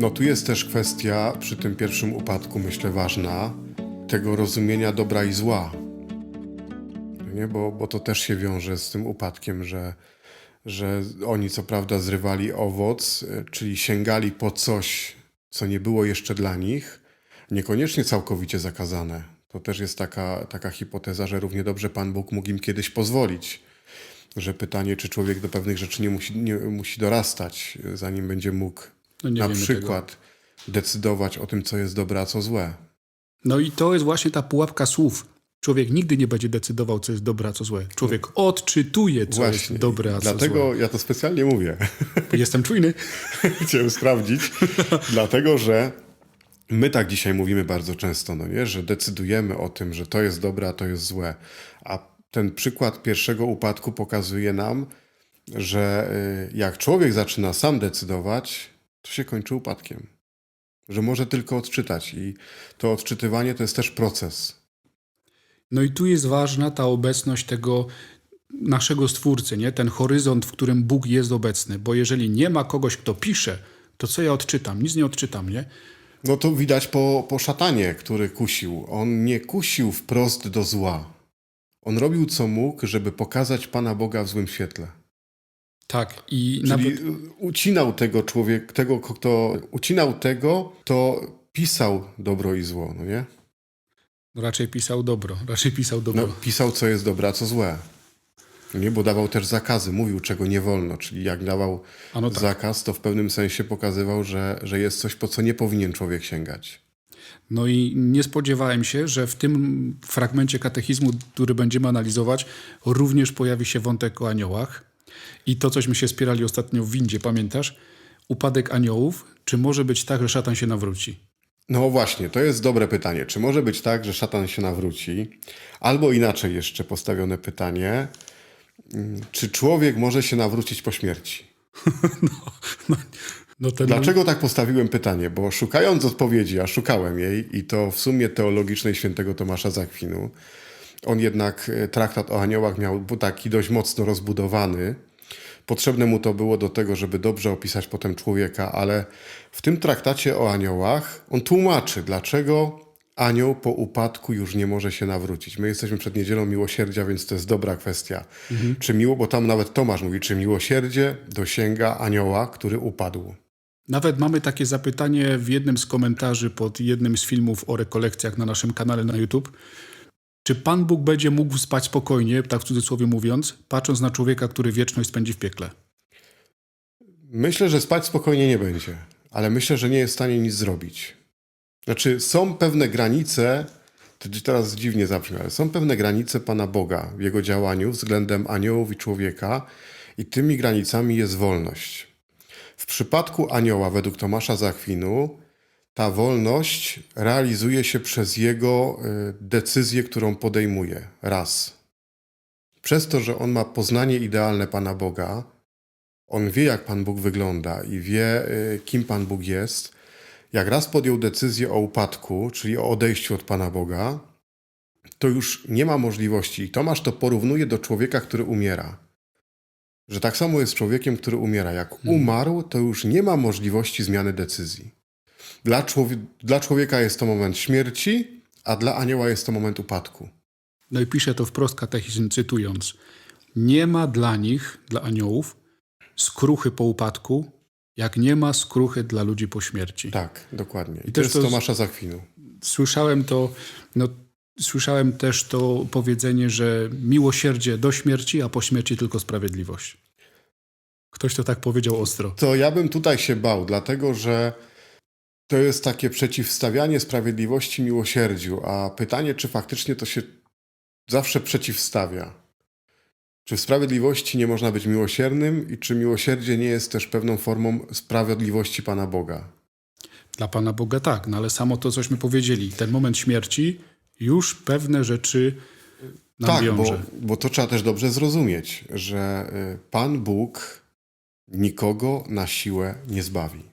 No tu jest też kwestia przy tym pierwszym upadku, myślę, ważna, tego rozumienia dobra i zła. Nie? Bo, bo to też się wiąże z tym upadkiem, że, że oni co prawda zrywali owoc, czyli sięgali po coś, co nie było jeszcze dla nich, niekoniecznie całkowicie zakazane. To też jest taka, taka hipoteza, że równie dobrze Pan Bóg mógł im kiedyś pozwolić. Że pytanie, czy człowiek do pewnych rzeczy nie musi, nie, musi dorastać, zanim będzie mógł No na przykład decydować o tym, co jest dobre, a co złe. No i to jest właśnie ta pułapka słów. Człowiek nigdy nie będzie decydował, co jest dobre, a co złe. Człowiek odczytuje, co Właśnie. jest dobre, a co Dlatego ja to specjalnie mówię. złe. Jestem czujny. Chciałem sprawdzić. Dlatego, że my tak dzisiaj mówimy bardzo często, no nie? że decydujemy o tym, że to jest dobre, a to jest złe. A ten przykład pierwszego upadku pokazuje nam, że y, jak człowiek zaczyna sam decydować, to się kończy upadkiem. Że może tylko odczytać i to odczytywanie to jest też proces. No i tu jest ważna ta obecność tego naszego Stwórcy, nie? ten horyzont, w którym Bóg jest obecny. Bo jeżeli nie ma kogoś, kto pisze, to co ja odczytam? Nic nie odczytam, nie? No to widać po, po szatanie, który kusił. On nie kusił wprost do zła. On robił co mógł, żeby pokazać Pana Boga w złym świetle. Tak. I Czyli nawet ucinał tego człowieka, tego, kto ucinał tego, to pisał dobro i zło, no nie? raczej pisał dobro, raczej pisał dobro. No, pisał, co jest dobre, a co złe. No Nie, bo dawał też zakazy, mówił, czego nie wolno. Czyli jak dawał no tak. zakaz, to w pewnym sensie pokazywał, że, że jest coś, po co nie powinien człowiek sięgać. No i nie spodziewałem się, że w tym fragmencie katechizmu, który będziemy analizować, również pojawi się wątek o aniołach. I to, cośmy się spierali ostatnio w windzie, pamiętasz? Upadek aniołów. Czy może być tak, że szatan się nawróci? No właśnie, to jest dobre pytanie. Czy może być tak, że szatan się nawróci? Albo inaczej jeszcze postawione pytanie, czy człowiek może się nawrócić po śmierci? No ten Dlaczego tak postawiłem pytanie? Bo szukając odpowiedzi, a szukałem jej i to w sumie teologicznej świętego Tomasza Zakwinu, on jednak e, traktat o aniołach miał taki dość mocno rozbudowany. Potrzebne mu to było do tego, żeby dobrze opisać potem człowieka, ale w tym traktacie o aniołach on tłumaczy, dlaczego anioł po upadku już nie może się nawrócić. My jesteśmy przed niedzielą miłosierdzia, więc to jest dobra kwestia. Czy miło, bo tam nawet Tomasz mówi, czy miłosierdzie dosięga anioła, który upadł. Nawet mamy takie zapytanie w jednym z komentarzy pod jednym z filmów o rekolekcjach na naszym kanale na YouTube. Czy Pan Bóg będzie mógł spać spokojnie, tak w cudzysłowie mówiąc, patrząc na człowieka, który wieczność spędzi w piekle? Myślę, że spać spokojnie nie będzie, ale myślę, że nie jest w stanie nic zrobić. Znaczy, są pewne granice, teraz dziwnie zabrzmi, ale są pewne granice Pana Boga w Jego działaniu względem aniołów i człowieka i tymi granicami jest wolność. W przypadku anioła, według Tomasza Zakwinu, ta wolność realizuje się przez jego y, decyzję, którą podejmuje. Raz. Przez to, że on ma poznanie idealne Pana Boga, on wie, jak Pan Bóg wygląda i wie, y, kim Pan Bóg jest. Jak raz podjął decyzję o upadku, czyli o odejściu od Pana Boga, to już nie ma możliwości. I Tomasz to porównuje do człowieka, który umiera. Że tak samo jest z człowiekiem, który umiera. Jak umarł, to już nie ma możliwości zmiany decyzji. Dla, człowie- dla człowieka jest to moment śmierci, a dla anioła jest to moment upadku. No i pisze to wprost katechizm, cytując. Nie ma dla nich, dla aniołów, skruchy po upadku, jak nie ma skruchy dla ludzi po śmierci. Tak, dokładnie. I, to też jest to z- Tomasza Zakwinu. Słyszałem to, no, słyszałem też to powiedzenie, że miłosierdzie do śmierci, a po śmierci tylko sprawiedliwość. Ktoś to tak powiedział ostro. To ja bym tutaj się bał, dlatego że to jest takie przeciwstawianie sprawiedliwości miłosierdziu, a pytanie, czy faktycznie to się zawsze przeciwstawia. Czy w sprawiedliwości nie można być miłosiernym i czy miłosierdzie nie jest też pewną formą sprawiedliwości Pana Boga? Dla Pana Boga tak, no ale samo to, cośmy powiedzieli, ten moment śmierci już pewne rzeczy nam tak, bo, wiąże. bo to trzeba też dobrze zrozumieć, że y, Pan Bóg nikogo na siłę nie zbawi.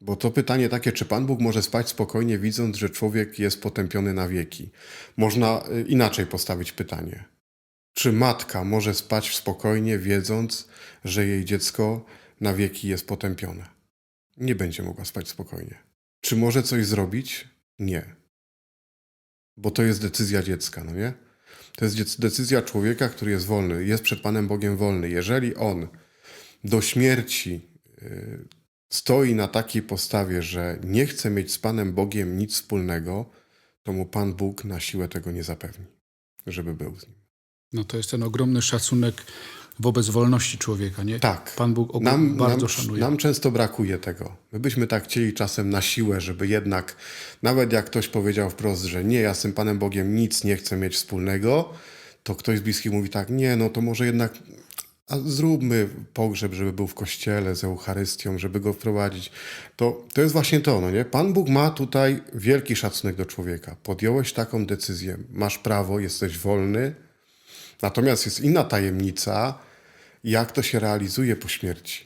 Bo to pytanie takie, czy Pan Bóg może spać spokojnie, widząc, że człowiek jest potępiony na wieki? Można y, inaczej postawić pytanie. Czy matka może spać spokojnie, wiedząc, że jej dziecko na wieki jest potępione? nie będzie mogła spać spokojnie. Czy może coś zrobić? Nie. Bo to jest decyzja dziecka, no nie? To jest decyzja człowieka, który jest wolny, jest przed Panem Bogiem wolny. Jeżeli on do śmierci y, stoi na takiej postawie, że nie chce mieć z Panem Bogiem nic wspólnego, to mu Pan Bóg na siłę tego nie zapewni, żeby był z nim. No to jest ten ogromny szacunek wobec wolności człowieka, nie? Tak. Pan Bóg Nam, bardzo nam, szanuje. nam często brakuje tego. My byśmy tak chcieli czasem na siłę, żeby jednak, nawet jak ktoś powiedział wprost, że nie, ja z tym Panem Bogiem nic nie chcę mieć wspólnego, to ktoś z bliskich mówi tak, nie, no to może jednak a zróbmy pogrzeb, żeby był w kościele z Eucharystią, żeby go wprowadzić. To, to jest właśnie to, no nie? Pan Bóg ma tutaj wielki szacunek do człowieka. Podjąłeś taką decyzję, masz prawo, jesteś wolny, natomiast jest inna tajemnica, jak to się realizuje po śmierci.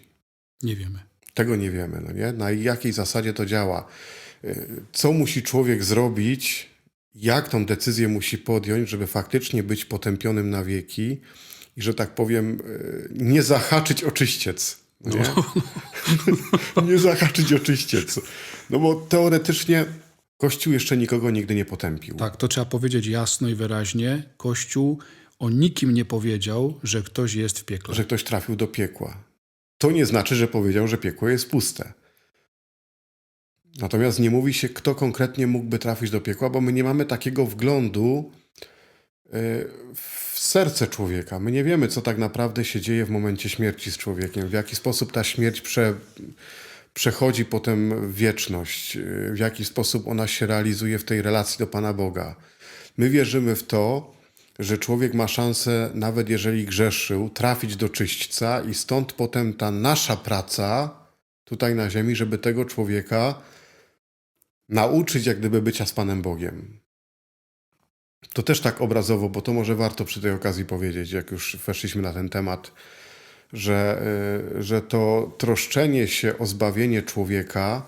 Nie wiemy. Tego nie wiemy, no nie? Na jakiej zasadzie to działa. Y, Co musi człowiek zrobić, jak tą decyzję musi podjąć, żeby faktycznie być potępionym na wieki i, że tak powiem, y, nie zahaczyć o czyściec. No nie? nie zahaczyć o czyściec. No bo teoretycznie Kościół jeszcze nikogo nigdy nie potępił. Tak, to trzeba powiedzieć jasno i wyraźnie. Kościół o nikim nie powiedział, że ktoś jest w piekle. że ktoś trafił do piekła. To nie znaczy, że powiedział, że piekło jest puste. Natomiast nie mówi się, kto konkretnie mógłby trafić do piekła, bo my nie mamy takiego wglądu w serce człowieka. My nie wiemy, co tak naprawdę się dzieje w momencie śmierci z człowiekiem, w jaki sposób ta śmierć prze, przechodzi potem wieczność, w jaki sposób ona się realizuje w tej relacji do Pana Boga. My wierzymy w to, że człowiek ma szansę, nawet jeżeli grzeszył, trafić do czyśćca i stąd potem ta nasza praca tutaj na ziemi, żeby tego człowieka nauczyć jak gdyby bycia z Panem Bogiem. To też tak obrazowo, bo to może warto przy tej okazji powiedzieć, jak już weszliśmy na ten temat, że, y, że to troszczenie się o zbawienie człowieka,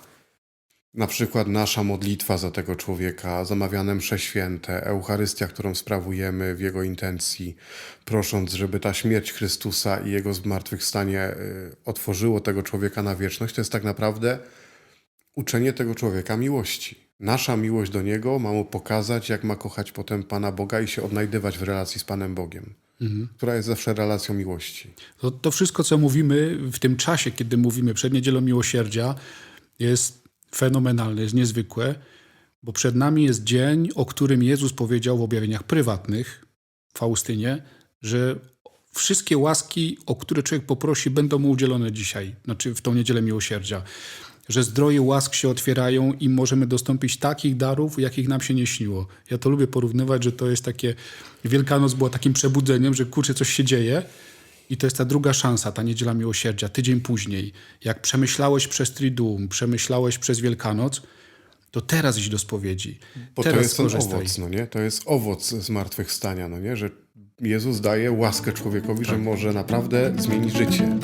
na przykład nasza modlitwa za tego człowieka, zamawiane msze święte, Eucharystia, którą sprawujemy w jego intencji, prosząc, żeby ta śmierć Chrystusa i jego zmartwychwstanie y, otworzyło tego człowieka na wieczność, to jest tak naprawdę uczenie tego człowieka miłości. Nasza miłość do niego ma mu pokazać, jak ma kochać potem Pana Boga i się odnajdywać w relacji z Panem Bogiem, która jest zawsze relacją miłości. To, to wszystko, co mówimy w tym czasie, kiedy mówimy przed Niedzielą Miłosierdzia, jest fenomenalne, jest niezwykłe, bo przed nami jest dzień, o którym Jezus powiedział w objawieniach prywatnych, w Faustynie, że wszystkie łaski, o które człowiek poprosi, będą mu udzielone dzisiaj, znaczy w tą Niedzielę Miłosierdzia. Że zdroje łask się otwierają i możemy dostąpić takich darów, jakich nam się nie śniło. Ja to lubię porównywać, że to jest takie... Wielkanoc była takim przebudzeniem, że kurczę, coś się dzieje, i to jest ta druga szansa, ta niedziela miłosierdzia, tydzień później. Jak przemyślałeś przez Triduum, przemyślałeś przez Wielkanoc, to teraz idź do spowiedzi. Bo teraz to jest skorzystaj. owoc, no nie? To jest owoc zmartwychwstania, no nie? Że Jezus daje łaskę człowiekowi, że może naprawdę zmienić życie.